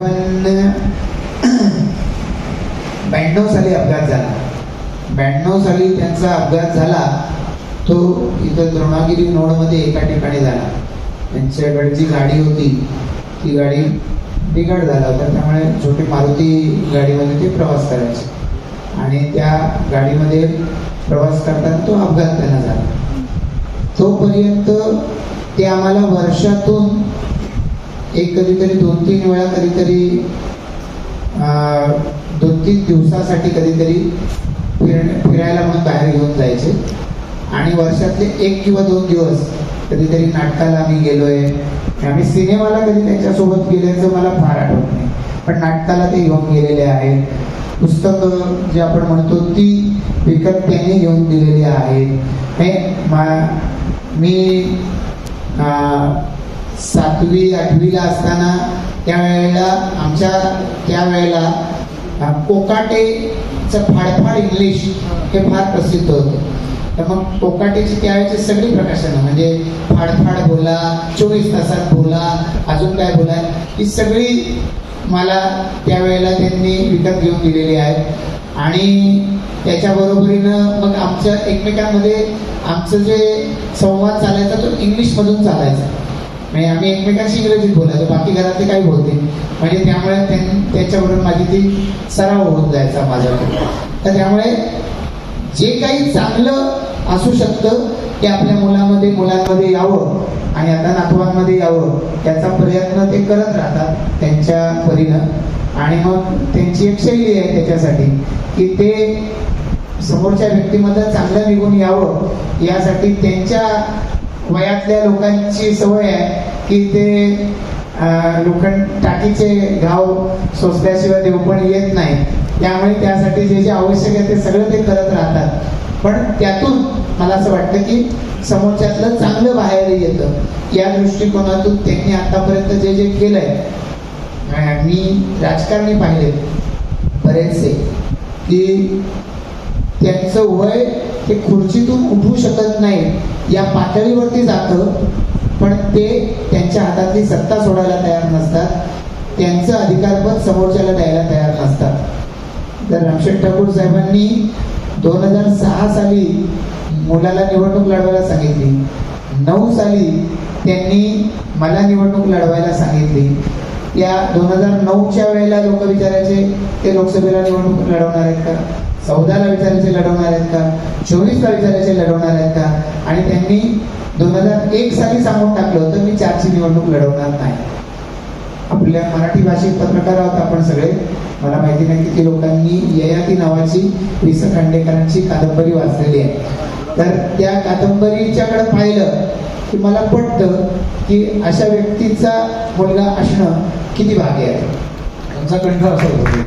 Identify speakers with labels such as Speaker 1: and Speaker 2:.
Speaker 1: पण ब्याण्णव साली अपघात झाला. ब्याण्णव साली त्यांचा अपघात झाला तो इथं द्रोणागिरी नोडमध्ये एका ठिकाणी झाला. त्यांच्याकडे जी गाडी होती ती गाडी बिघड झाला होता. त्यामुळे छोटी मारुती गाडीमध्ये ते प्रवास करायचे. आणि त्या गाडीमध्ये प्रवास करताना तो अपघात त्यांना झाला. तोपर्यंत ते आम्हाला वर्षातून एक कधीतरी दोन तीन वेळा कधीतरी दोन तीन दिवसासाठी कधीतरी फिर फिरायला म्हणून बाहेर घेऊन जायचे. आणि वर्षातले एक किंवा दोन दिवस कधीतरी नाटकाला आम्ही गेलोय. आम्ही सिनेमाला कधी त्यांच्यासोबत गेल्याचं मला फार आठवत नाही. पण नाटकाला ते घेऊन गेलेले आहेत पुस्तकं जे आपण म्हणतो ती विकत त्यांनी घेऊन दिलेली आहेत हे मा- मी सातवी आठवीला असताना त्यावेळेला आमच्या त्यावेळेला कोकाटेचं फाडफाड इंग्लिश हे फार प्रसिद्ध होतं. तर मग कोकाटेची त्यावेळेची सगळी प्रकाशनं म्हणजे फाडफाड बोला चोवीस तासात बोला अजून काय बोला ही सगळी मला त्यावेळेला त्यांनी विकत घेऊन दिलेली आहेत. आणि त्याच्याबरोबरीनं मग आमच्या एकमेकांमध्ये आमचं जे संवाद चालायचा तो इंग्लिशमधून चालायचा. म्हणजे आम्ही एकमेकांशी इंग्रजीत बोलायचो. बाकी घरातले काही बोलते म्हणजे त्यामुळे त्यां- माझी ती सराव होऊन जायचा माझ्याकडे. तर त्यामुळे जे काही चांगलं असू शकतं ते आपल्या मुलामध्ये मुलांमध्ये यावं आणि आता नातवांमध्ये यावं त्याचा प्रयत्न ते करत राहतात त्यांच्या परीनं. आणि मग त्यांची एक शैली आहे त्याच्यासाठी की ते समोरच्या व्यक्तीमध्ये चांगलं निघून यावं यासाठी त्यांच्या वयातल्या लोकांची सवय आहे की ते लोखंड टाकीचे घाव सोसल्याशिवाय देव पण येत नाही. त्यामुळे त्यासाठी जे जे आवश्यक आहे ते सगळं ते करत राहतात. पण त्यातून मला असं वाटतं की समोरच्यातलं चांगलं बाहेर येतं. या दृष्टिकोनातून त्यांनी आतापर्यंत जे जे केलंय मी राजकारणी पाहिले बरेचसे की त्यांचं वय हे खुर्चीतून उठू शकत नाही या पातळीवरती जातं पण ते त्यांच्या हातातली सत्ता सोडायला तयार नसतात. त्यांचं अधिकारपद समोरच्याला द्यायला तयार नसतात. तर रामशेठ ठाकूर साहेबांनी दोन हजार सहा साली मुलाला निवडणूक लढवायला सांगितली. नऊ साली त्यांनी मला निवडणूक लढवायला सांगितली. या दोन हजार नऊच्या वेळेला लोक विचारायचे ते लोकसभेला निवडणूक लढवणार आहेत का? चौदाला विचारायचे लढवणार आहेत का? चोवीसला विचारायचे लढवणार आहेत का? आणि त्यांनी दोन हजार एक साली सांगून टाकलं होतं मी चारची निवडणूक लढवणार नाही. आपल्या मराठी भाषिक पत्रकार आहोत आपण सगळे. मला माहिती नाही किती लोकांनी ययाती नावाची वि स खांडेकरांची कादंबरी वाचलेली आहे. तर त्या कादंबरीच्याकडे पाहिलं की मला पटतं की अशा व्यक्तीचा मुलगा असणं किती भाग्य आहे.
Speaker 2: तुमचा कंठ असा होतो.